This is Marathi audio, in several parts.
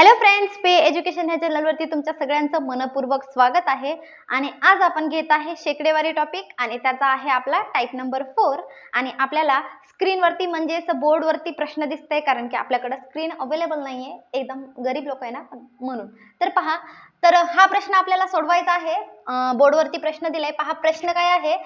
हॅलो फ्रेंड्स पे एज्युकेशन ह्या चॅनलवरती तुमच्या सगळ्यांचं मनपूर्वक स्वागत आहे. आणि आज आपण घेत आहे शेकडेवारी टॉपिक आणि त्याचा आहे आपला टाईप नंबर फोर आणि आपल्याला स्क्रीनवरती म्हणजेच बोर्डवरती प्रश्न दिसतंय कारण की आपल्याकडं स्क्रीन अवेलेबल नाही आहे एकदम गरीब लोक आहे ना म्हणून. तर पहा तर हा प्रश्न आपल्याला सोडवायचा आहे. बोर्डवरती प्रश्न दिलाय. पहा प्रश्न काय आहे?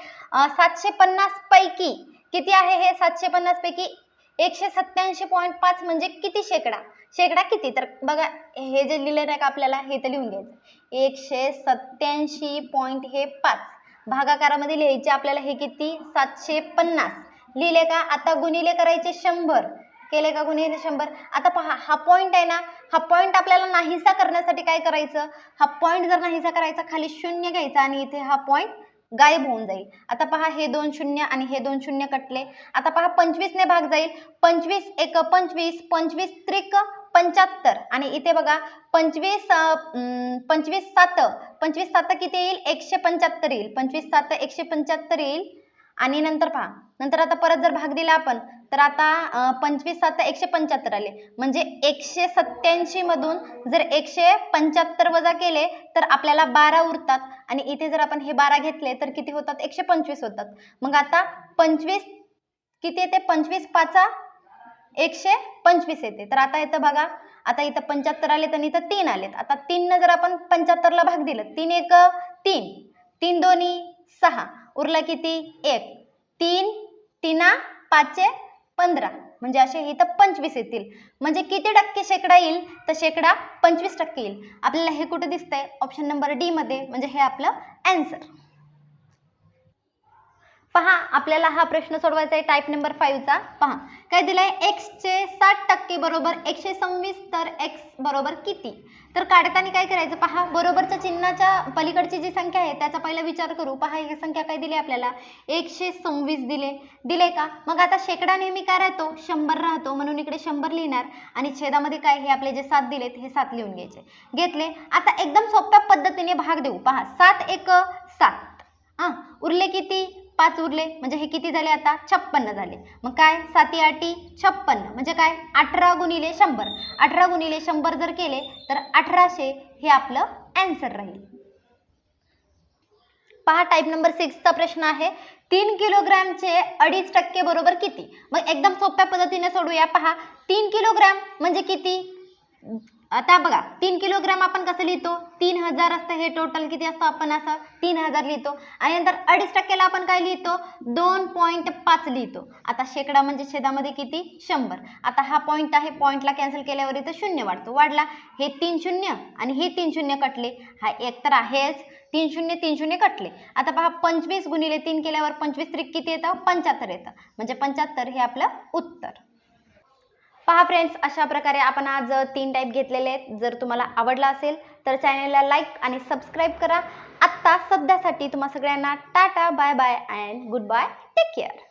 सातशे पन्नास पैकी किती आहे हे? सातशे पन्नास पैकी एकशे सत्याऐंशी पॉईंट पाच म्हणजे किती शेकडा? शेकडा किती? तर बघा हे जे लिहिलं नाही का आपल्याला हे तर लिहून घ्यायचं. एकशे सत्याऐंशी पॉईंट हे पाच. भागाकारामध्ये लिहायचे आपल्याला हे किती? सातशे पन्नास. लिहिले का? आता गुणिले करायचे शंभर. केले का गुणिले शंभर? आता पहा हा पॉईंट आहे ना हा पॉईंट आपल्याला नाहीसा करण्यासाठी काय करायचं? हा पॉईंट जर नाहीसा करायचा खाली शून्य घ्यायचा आणि इथे हा पॉईंट गायब होऊन जाईल. आता पहा हे दोन शून्य आणि हे दोन शून्य कटले. आता पहा पंचवीसने भाग जाईल. पंचवीस एक पंचवीस पंचवीस त्रिक पंच्याहत्तर. आणि इथे बघा पंचवीस पंचवीस सात. पंचवीस सात किती येईल? एकशे पंच्याहत्तर येईल. पंचवीस सात एकशे पंच्याहत्तर येईल. आणि नंतर पहा. नंतर आता परत जर भाग दिला आपण तर आता पंचवीस सात एकशे पंच्याहत्तर आले. म्हणजे एकशे सत्त्याऐंशीमधून जर एकशे पंच्याहत्तर वजा केले तर आपल्याला बारा उरतात. आणि इथे जर आपण हे बारा घेतले तर किती होतात? एकशे पंचवीस होतात. मग आता पंचवीस किती येते? पंचवीस पाचा एकशे पंचवीस येते. तर आता येतं बघा. आता इथं पंच्याहत्तर आले तर इथं तीन आलेत. आता तीननं जर आपण पंच्याहत्तरला भाग दिलं तीन एक तीन. तीन दोन्ही सहा. उरला किती? एक. तीन तीना पाचे पंधरा. म्हणजे असे इथं पंचवीस येतील. म्हणजे किती टक्के शेकडा येईल? तर शेकडा पंचवीस टक्के येईल. आपल्याला हे कुठे दिसतंय? ऑप्शन नंबर डी मध्ये. म्हणजे हे आपलं अँसर पहा आपल्याला हा प्रश्न सोडवायचा आहे टाईप नंबर फाईव्हचा पहा काय दिलाय? एक्सचे साठ टक्के बरोबर एकशे सव्वीस तर एक्स बरोबर किती? तर काढताना काय करायचं पहा बरोबरच्या चिन्हाच्या पलीकडची जी संख्या आहे त्याचा पहिला विचार करू. पहा ही संख्या काय दिली आपल्याला? एकशे सव्वीस दिले. दिले का? मग आता शेकडा नेहमी काय राहतो? शंभर राहतो म्हणून इकडे शंभर लिहिणार. आणि छेदामध्ये काय? हे आपले जे सात दिलेत हे सात लिहून घ्यायचे. घेतले? आता एकदम सोप्या पद्धतीने भाग देऊ. पहा सात एक सात. हां उरले किती? पाच उरले. म्हणजे हे किती झाले आता? छप्पन्न झाले. मग काय? साती आठी छप्पन्न. म्हणजे काय? अठरा गुणिले शंभर. अठरा गुणिले शंभर जर केले तर अठराशे हे आपलं अँसर राहील. पहा टाईप नंबर सिक्सचा प्रश्न आहे. तीन किलोग्रॅमचे अडीच टक्के बरोबर किती? मग एकदम सोप्या पद्धतीने सोडूया. पहा तीन किलोग्रॅम म्हणजे किती? आता बघा तीन किलोग्राम आपण कसं लिहितो? तीन हजार असतं हे टोटल किती असतं आपण असं? तीन हजार लिहितो. आणि नंतर अडीच टक्क्याला आपण काय लिहितो? दोन पॉईंट पाच लिहितो. आता शेकडा म्हणजे छेदामध्ये किती? शंभर. आता हा पॉईंट आहे पॉईंटला कॅन्सल केल्यावर इथं शून्य वाढतो. वाढला. हे तीन शून्य आणि हे तीन शून्य कटले. हा एक तर आहेच. तीन शून्य तीन शून्य कटले. आता पहा पंचवीस गुणिले तीन केल्यावर पंचवीस त्रिक किती येतं? पंच्याहत्तर येतं. म्हणजे पंच्याहत्तर हे आपलं उत्तर. पहा फ्रेंड्स अशा प्रकारे आपण आज तीन टाईप घेतलेले आहेत. जर तुम्हाला आवडला असेल तर चॅनलला लाईक आणि सबस्क्राईब करा. आत्ता सध्यासाठी तुम्हा सगळ्यांना Tata bye bye and goodbye take care